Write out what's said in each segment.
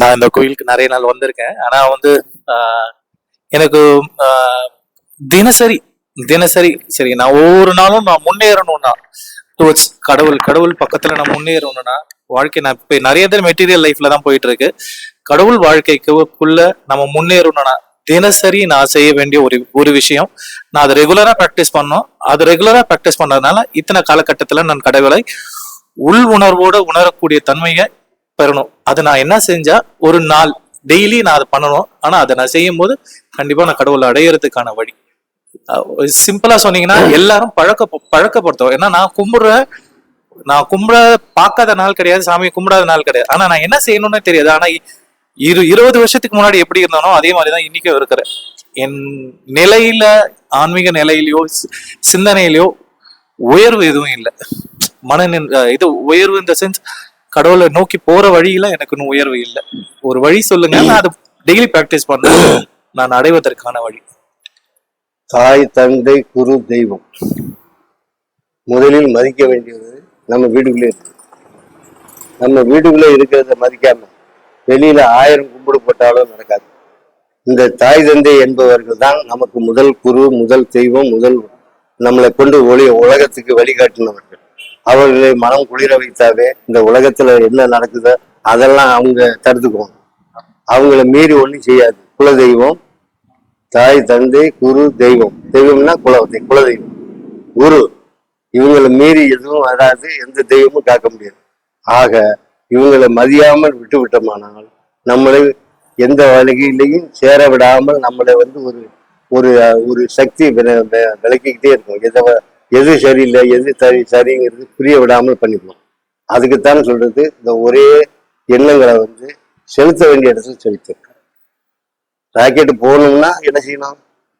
நான் இந்த கோயிலுக்கு நிறைய நாள் வந்திருக்கேன். ஆனா வந்து எனக்கு தினசரி தினசரி சரி நான் ஒவ்வொரு நாளும் நான் முன்னேறணும்னா டுவர்ட்ஸ் கடவுள் கடவுள் பக்கத்துல நான் முன்னேறணும்னா வாழ்க்கை நான் இப்ப நிறைய பேர் மெட்டீரியல் லைஃப்ல தான் போயிட்டு இருக்கு கடவுள் வாழ்க்கைக்குள்ள நம்ம முன்னேறணும்னா தினசரி நான் செய்ய வேண்டிய ஒரு ஒரு விஷயம். நான் அதை ரெகுலரா ப்ராக்டிஸ் பண்ணோம். அது ரெகுலரா ப்ராக்டிஸ் பண்ணதுனால இத்தனை காலகட்டத்துல நான் கடவுளை உள் உணர்வோட உணரக்கூடிய தன்மையை பெறணும். அது நான் என்ன செஞ்சா ஒரு நாள் டெய்லி நான் அதை பண்ணணும். ஆனா அதை நான் செய்யும் போது கண்டிப்பா நான் கடவுளை அடையிறதுக்கான வழி. சிம்பிளா சொன்னீங்கன்னா எல்லாரும் பழக்க பழக்கப்படுத்தும் ஏன்னா நான் கும்பிடுற நான் கும்பிட பார்க்காத நாள் கிடையாது சாமி கும்பிடாத நாள் கிடையாது. ஆனா நான் என்ன செய்யணும்னு தெரியாது. ஆனா இரு இருபது வருஷத்துக்கு முன்னாடி எப்படி இருந்தானோ அதே மாதிரிதான் இன்னைக்கும் இருக்கிறேன். என் நிலையில ஆன்மீக நிலையிலயோ சி- சிந்தனையிலயோ உயர்வு எதுவும் இல்லை. மன நின்- இது உயர்வு இந்த சென்ஸ் கடவுளை நோக்கி போற வழியில எனக்கு இன்னும் உயர்வு இல்லை. ஒரு வழி சொல்லுங்க நான் அதை டெய்லி ப்ராக்டிஸ் பண்றேன். நான் அடைவதற்கான வழி. தாய் தந்தை குரு தெய்வம். முதலில் மதிக்க வேண்டியது நம்ம வீடுகளே இருக்கு. நம்ம வீடுகளே இருக்கிறத மதிக்காம வெளியில ஆயிரம் கும்பிடு போட்டாலும் நடக்காது. இந்த தாய் தந்தை என்பவர்கள் தான் நமக்கு முதல் குரு முதல் தெய்வம் முதல் நம்மளை கொண்டு ஒளி உலகத்துக்கு வழிகாட்டினவர்கள். அவர்களை மனம் குளிர வைத்தாவே இந்த உலகத்துல என்ன நடக்குதோ அதெல்லாம் அவங்க தடுத்துக்குவாங்க. அவங்கள மீறி ஒண்ணும் செய்யாது. குலதெய்வம் தாய் தந்தை குரு தெய்வம். தெய்வம்னா குல குலதெய்வம். குரு இவங்களை மீறி எதுவும் வராது எந்த தெய்வமும் காக்க முடியாது. ஆக இவங்களை மதியாமல் விட்டு விட்டோமானால் நம்மளை எந்த வழியிலையும் சேர விடாமல் நம்மளை வந்து ஒரு ஒரு ஒரு சக்தி விளக்கிக்கிட்டே இருக்கும் எதை எது சரியில்லை எது சரி சரிங்கிறது புரிய விடாமல் பண்ணிப்போம் அதுக்குத்தான் சொல்றது இந்த ஒரே எண்ணங்களை வந்து செலுத்த வேண்டிய இடத்துல செலுத்து ராக்கெட்டு போகணும்னா என்ன செய்யணும்?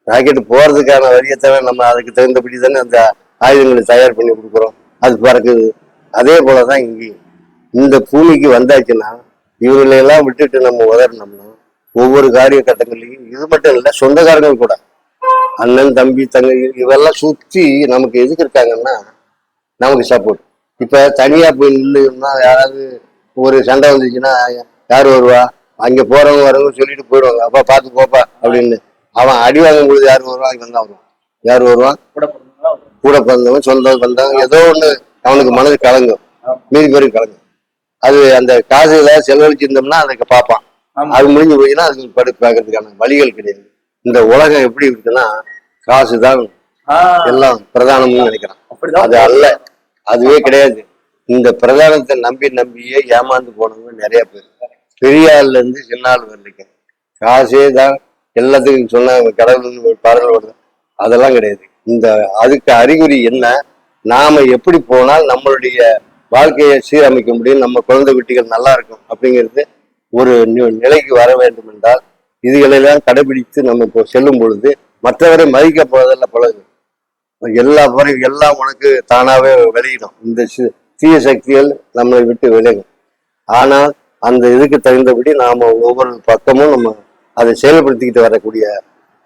ராக்கெட்டு போகிறதுக்கான வழியை தவிர நம்ம அதுக்கு தகுந்தபடி தானே அந்த ஆயுதங்களை தயார் பண்ணி கொடுக்குறோம். அது பறக்குது அதே போலதான் இங்கேயும். இந்த பூமிக்கு வந்தாச்சுன்னா இவர்களையெல்லாம் விட்டுட்டு நம்ம உதறினோம்னா ஒவ்வொரு காரிய கட்டங்கள்லையும் இது மட்டும் இல்லை சொந்தக்காரங்கள் கூட. அண்ணன் தம்பி தங்கை இவெல்லாம் சுத்தி நமக்கு எதுக்கு இருக்காங்கன்னா நமக்கு சப்போர்ட் இப்ப தனியா போய் நில்லுன்னா யாராவது ஒரு சண்டை வந்துச்சுன்னா யார் வருவா? அங்க போறவங்க வரவங்க சொல்லிட்டு போயிடுவாங்க. அப்பா பார்த்து போப்பா அப்படின்னு. அவன் அடி வாங்கும் பொழுது யார் வருவான் இவன் தான் வருவான். யார் வருவான்? கூட பிறந்தவன் சொந்த பந்தவன் ஏதோ ஒண்ணு அவனுக்கு மனது கலங்கும். மீதி பேருக்கு கலங்கும். அது அந்த காசு ஏதாவது செலவழிச்சிருந்தோம்னா அதுக்கு பார்ப்பான். அது முடிஞ்சு போச்சுன்னா அதுக்கு படுத்து பார்க்கறதுக்கான வழிகள் கிடையாது. இந்த உலகம் எப்படி இருக்குன்னா காசு தான் எல்லாம் பிரதானம்னு நினைக்கிறான். அது அல்ல. அதுவே கிடையாது. இந்த பிரதானத்தை நம்பி நம்பியே ஏமாந்து போனவங்க நிறைய பேர். பெரிய ஆள்ல இருந்து சின்ன ஆள் வரைக்கும். காசே தான் எல்லாத்துக்கும் சொன்ன கடவுள் பாடல் வருது. அதெல்லாம் கிடையாது. இந்த அதுக்கு அறிகுறி என்ன? நாம எப்படி போனால் நம்மளுடைய வாழ்க்கையை சீரமைக்க முடியும் நம்ம குழந்தை குட்டிகள் நல்லா இருக்கும் அப்படிங்கிறது ஒரு நிலைக்கு வர வேண்டும் என்றால் இதுகளெல்லாம் கடைபிடித்து நம்ம இப்போ செல்லும் பொழுது மற்றவரை மதிக்க போவதில்ல பழகு எல்லா முறை எல்லாம் உனக்கு தானாவே வெளியிடும். இந்த தீய சக்திகள் நம்மளை விட்டு விலகும். ஆனால் அந்த இதுக்கு தகுந்தபடி நாம ஒவ்வொரு பக்கமும் நம்ம அதை செயல்படுத்திக்கிட்டு வரக்கூடிய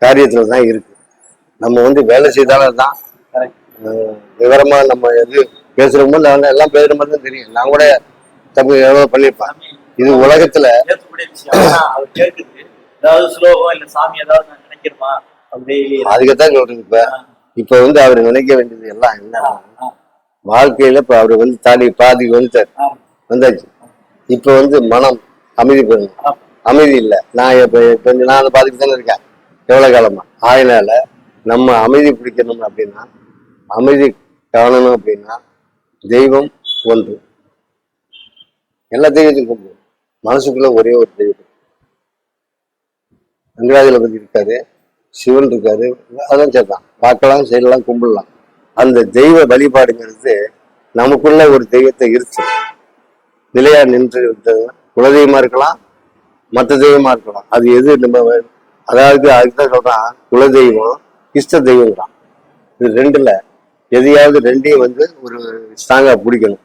காரியத்துல தான் இருக்கு. நம்ம வந்து வேலை செய்தாலும் தான் அஹ், விவரமா நம்ம எது பேசுறோமோ நான் எல்லாம் பேசுற மாதிரி தான் தெரியும். நான் கூட தப்பு எவ்வளவு பண்ணியிருப்பேன். இது உலகத்துல ஏதாவது ஸ்லோகம் இல்ல சாமி ஏதாவது நான் நினைக்கிறோமா? அப்படி அதுக்குத்தான் சொல்றது இப்ப. இப்ப வந்து அவர் நினைக்க வேண்டியது எல்லாம் என்ன? வாழ்க்கையில இப்ப அவர் வந்து தாண்டி பாதிக்கு வந்துட்டார். வந்தாச்சு. இப்ப வந்து மனம் அமைதி பெறணும் அமைதி இல்லை. நான் இப்ப இப்ப நான் அந்த பாதிக்கு தானே இருக்கேன். எவ்வளவு காலமா? ஆயினால நம்ம அமைதி பிடிக்கணும் அப்படின்னா அமைதி காணணும் அப்படின்னா தெய்வம் ஒன்று. எல்லா தெய்வத்தையும் கும்பிடும் மனசுக்குள்ள ஒரே ஒரு தெய்வம். வெங்கடாஜலபதி இருக்காரு. சிவன் இருக்காரு. அதான் சேர்த்தான் பார்க்கலாம் செய்யலாம் கும்பிடலாம். அந்த தெய்வ வழிபாடுங்கிறது நமக்குள்ள ஒரு தெய்வத்தை இருச்சு நிலையா நின்று குலதெய்வமா இருக்கலாம் மற்ற தெய்வமா இருக்கலாம். அது எது நம்ம அதாவது அதுதான் சொல்றான் குலதெய்வம் இஷ்ட தெய்வங்கிறான் இது ரெண்டுல எதையாவது ரெண்டையும் வந்து ஒரு ஸ்ட்ராங்கா பிடிக்கணும்.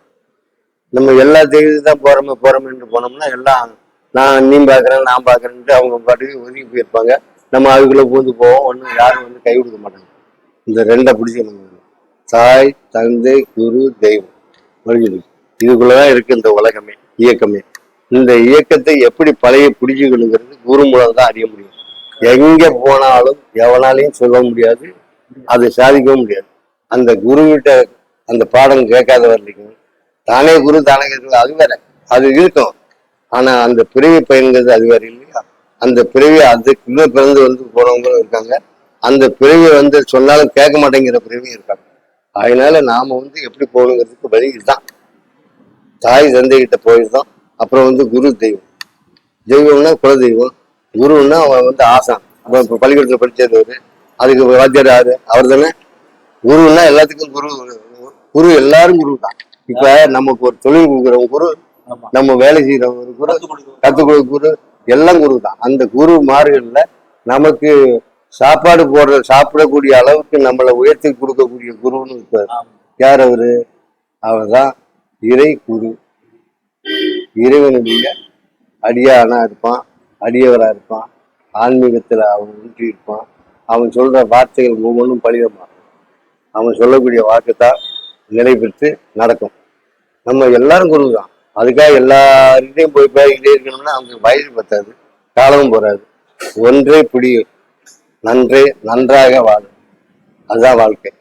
நம்ம எல்லா தெய்வத்தையும் தான் போறோமே போறோமேன்னு போனோம்னா எல்லாம் நான் நீ பாக்குறேன் நான் பாக்குறேன்ட்டு அவங்க பாட்டுக்கு ஒதுங்கி போயிருப்பாங்க. நம்ம அதுக்குள்ள பூந்து போவோம். ஒன்றும் யாரும் வந்து கை கொடுக்க மாட்டாங்க. இந்த ரெண்டை பிடிச்சி நம்ம தாய் தந்தை குரு தெய்வம். முடிஞ்சிருக்கு இதுக்குள்ளதான் இருக்கு இந்த உலகமே இயக்கமே. இந்த இயக்கத்தை எப்படி பழைய பிடிச்சிக்கணுங்கிறது குரு மூலம் தான் அறிய முடியும். எங்க போனாலும் எவனாலையும் சொல்ல முடியாது. அதை சாதிக்கவும் முடியாது. அந்த குருவிட்ட அந்த பாடம் கேட்காத வரலைக்கும் தானே குரு தானே கேட்கறது அது வேற. அது இருக்கும். ஆனா அந்த பிரிவு பயன்கிறது அது வேற இல்லையா? அந்த பிறவி அதுக்குள்ள பிறந்து வந்து போனவங்களும் இருக்காங்க. அந்த பிறவி வந்து சொன்னாலும் கேட்க மாட்டேங்கிற பிறவியும் இருக்காங்க. அதனால நாம வந்து எப்படி போகணுங்கிறதுக்கு வழி இதுதான். தாய் தந்தைகிட்ட போயிருந்தோம். அப்புறம் வந்து குரு தெய்வம். தெய்வம்னா குல தெய்வம் குருன்னா அவன் வந்து ஆசான். அப்ப இப்ப பள்ளிக்கூடத்துல படிச்சது அதுக்கு வாத்தியார் யாரு? அவர் தானே. குருன்னா எல்லாத்துக்கும் குரு குரு எல்லாரும் குரு தான். இப்ப நமக்கு ஒரு தொழில் கொடுக்குறவங்க குரு நம்ம வேலை செய்யறவங்க ஒரு குரு கத்துக் கொடுக்கணும். கத்துக் கொடுக்க குரு எல்லாம் குரு தான் அந்த குரு மாறுகள்ல நமக்கு சாப்பாடு போடுற சாப்பிடக்கூடிய அளவுக்கு நம்மளை உயர்த்தி கொடுக்கக்கூடிய குருன்னு இருப்பாரு. யார் அவரு? அவர்தான் இறை குரு. இறைவனுடைய அடியானா இருப்பான் அடியவரா இருப்பான் ஆன்மீகத்துல அவன் ஊற்றி இருப்பான். அவன் சொல்ற வார்த்தைகள் ஒவ்வொன்றும் பலிதமா அவன் சொல்லக்கூடிய வாக்குத்தான் நிலை பெற்று நடக்கும். நம்ம எல்லாரும் குரு தான் அதுக்காக எல்லார்கிட்டையும் போய் பேசிக்கிட்டே இருக்கணும்னா அவங்களுக்கு வயசு பத்தாது காலமும் போறாது. ஒன்றே பிடியும் நன்றே நன்றாக வாழும். அதுதான் வாழ்க்கை.